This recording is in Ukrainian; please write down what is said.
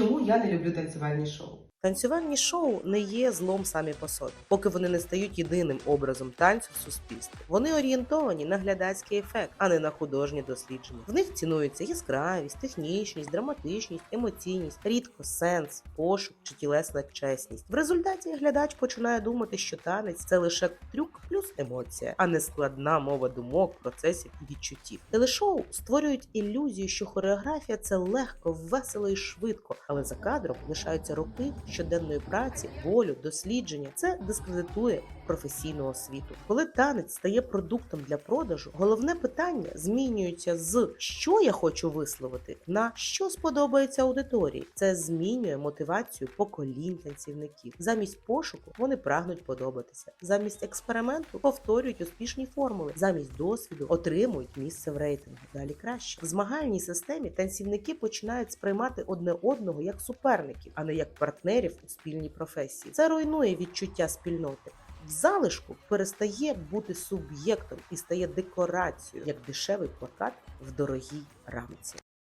чому я не люблю танцювальні шоу. Танцювальні шоу не є злом самі по собі, поки вони не стають єдиним образом танцю в суспільстві. Вони орієнтовані на глядацький ефект, а не на художні дослідження. В них цінується яскравість, технічність, драматичність, емоційність, рідко сенс, пошук чи тілесна чесність. В результаті глядач починає думати, що танець це лише трюк плюс емоція, а не складна мова думок, процесів і відчуттів. Телешоу створюють ілюзію, що хореографія це легко, весело і швидко, але за кадром лишаються роки щоденної праці, болю, дослідження. Це дискредитує професійну освіту. Коли танець стає продуктом для продажу, головне питання змінюється з що я хочу висловити на що сподобається аудиторії. Це змінює мотивацію поколінь танцівників. Замість пошуку вони прагнуть подобатися. Замість експерименту повторюють успішні формули. Замість досвіду отримують місце в рейтингу. Далі краще в змагальній системі танцівники починають сприймати одне одного як суперників, а не як партнерів у спільній професії. Це руйнує відчуття спільноти. В залишку перестає бути суб'єктом і стає декорацією, як дешевий плакат в дорогій рамці.